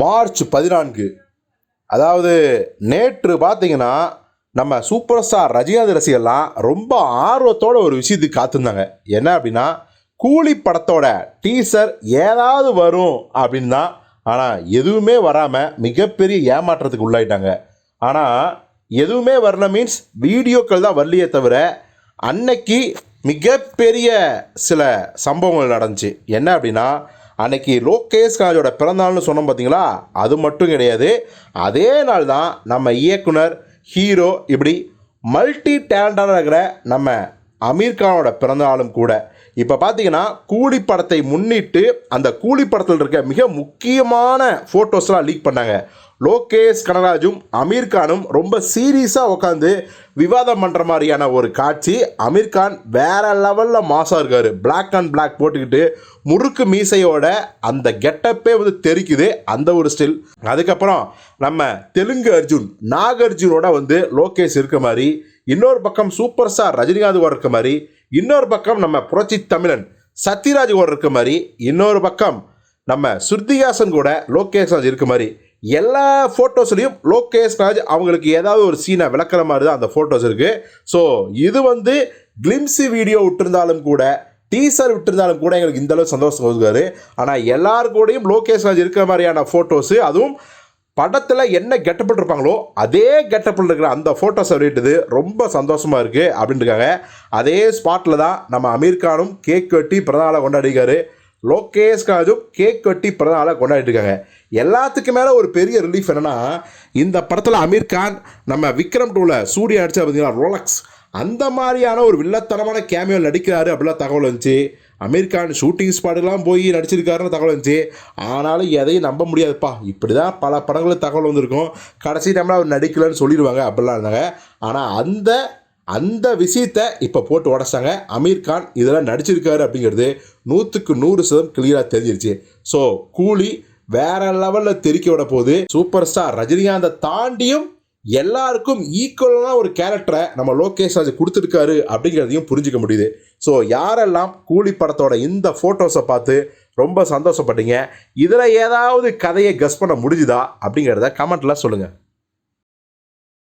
March பதினான்கு. அதாவது நேற்று பார்த்தீங்கன்னா நம்ம சூப்பர் ஸ்டார் ரஜினிகாந்த் ரசிகர்லாம் ரொம்ப ஆர்வத்தோட ஒரு விஷயத்துக்கு காத்திருந்தாங்க. என்ன அப்படின்னா கூலி படத்தோட டீசர் ஏதாவது வரும் அப்படின்னு தான். ஆனால் எதுவுமே வராமல் மிகப்பெரிய ஏமாற்றத்துக்கு உள்ளாயிட்டாங்க. ஆனால் எதுவுமே வரல மீன்ஸ் வீடியோக்கள் தான் வரலையே தவிர அன்னைக்கு மிகப்பெரிய சில சம்பவங்கள் நடந்துச்சு. என்ன அப்படின்னா அன்னைக்கு லோகேஷ் கனகராஜோட பிறந்தநாள்னு சொன்னோம் பார்த்தீங்களா அது மட்டும் கிடையாது. அதே நாள் தான் நம்ம இயக்குனர் ஹீரோ இப்படி மல்டி டேலண்டாக இருக்கிற நம்ம அமீர்கானோட பிறந்தநாளும் கூட. இப்போ பார்த்தீங்கன்னா கூலி படத்தை முன்னிட்டு அந்த கூலி படத்தில் இருக்க மிக முக்கியமான ஃபோட்டோஸ்லாம் லீக் பண்ணாங்க. லோகேஷ் கனராஜும் அமீர்கானும் ரொம்ப சீரியஸாக உட்காந்து விவாதம் பண்ணுற மாதிரியான ஒரு காட்சி. அமீர்கான் வேற லெவலில் மாசாக இருக்கார். பிளாக் அண்ட் பிளாக் போட்டுக்கிட்டு முறுக்கு மீசையோட அந்த கெட்டப்பே வந்து தெரிக்குது. அந்த ஒரு ஸ்டில் அதுக்கப்புறம் நம்ம தெலுங்கு அர்ஜுன் நாகார்ஜுனோட வந்து லோகேஷ் இருக்க மாதிரி இன்னொரு பக்கம் சூப்பர் ஸ்டார் ரஜினிகாந்த் கூட இருக்க மாதிரி இன்னொரு பக்கம் நம்ம புரட்சி தமிழன் சத்யராஜ் கூட இருக்க மாதிரி இன்னொரு பக்கம் நம்ம சுருதிகாசன் கூட லோகேஷ் ராஜ் இருக்க மாதிரி. எல்லா ஃபோட்டோஸ்லையும் லோகேஷ் ராஜ் அவங்களுக்கு ஏதாவது ஒரு சீனை விளக்குற மாதிரி தான் அந்த ஃபோட்டோஸ் இருக்குது ஸோ இது வந்து கிளிம்ஸு வீடியோ விட்டுருந்தாலும் கூட டீசர் விட்டுருந்தாலும் கூட எங்களுக்கு இந்தளவு சந்தோஷம் கொடுக்காது ஆனால் எல்லார் கூடயும் லோகேஷ் ராஜ் இருக்கிற மாதிரியான ஃபோட்டோஸு அதுவும் படத்தில் என்ன கெட்டப்பில் இருப்பாங்களோ அதே கெட்டப்பில் இருக்கிற அந்த ஃபோட்டோஸை வெளியிட்டது ரொம்ப சந்தோஷமாக இருக்குது அப்படின்னு இருக்காங்க அதே ஸ்பாட்டில் தான் நம்ம அமீர் கானும் கேக் வெட்டி பிறந்தநாளை கொண்டாடிக்காரு லோகேஷ் காஜும் கேக் வெட்டி பிறந்தநாளை கொண்டாடிட்டு இருக்காங்க. எல்லாத்துக்கு மேலே ஒரு பெரிய ரிலீஃப் என்னென்னா இந்த படத்தில் அமீர் கான் நம்ம விக்ரம் டூவில் சூரிய அடிச்சா பார்த்தீங்கன்னா ரோலக்ஸ் அந்த மாதிரியான ஒரு வில்லத்தனமான கேமியோ நடிக்கிறாரு அப்படிலாம் தகவல் வந்துச்சு. அமீர் கான் ஷூட்டிங் ஸ்பாட்டுக்கெலாம் போய் நடிச்சிருக்காருன்னு தகவல் வந்துச்சு. ஆனாலும் எதையும் நம்ப முடியாதுப்பா. இப்படி தான் பல படங்களில் தகவல் வந்திருக்கும். கடைசி டைமில் அவர் நடிக்கலன்னு சொல்லிடுவாங்க அப்படிலாம் இருந்தாங்க. ஆனால் அந்த அந்த விஷயத்தை இப்போ போட்டு உடச்சாங்க. அமீர் கான் இதெல்லாம் நடிச்சிருக்காரு அப்படிங்கிறது நூற்றுக்கு நூறு சதம் கிளியராக தெரிஞ்சிருச்சு. ஸோ கூலி வேற லெவலில் தெரிக்க விட போகுது. சூப்பர் ஸ்டார் ரஜினிகாந்தை தாண்டியும் எல்லாருக்கும் ஈக்குவலான ஒரு கேரக்டரை நம்ம லோகேஷ் ராஜ் கொடுத்துருக்காரு அப்படிங்கிறதையும் புரிஞ்சுக்க முடியுது. ஸோ யாரெல்லாம் கூலி படத்தோட இந்த ஃபோட்டோஸை பார்த்து ரொம்ப சந்தோஷப்பட்டீங்க இதில் ஏதாவது கதையை கஸ் பண்ண முடிஞ்சுதா அப்படிங்கிறத கமெண்ட்டில் சொல்லுங்கள்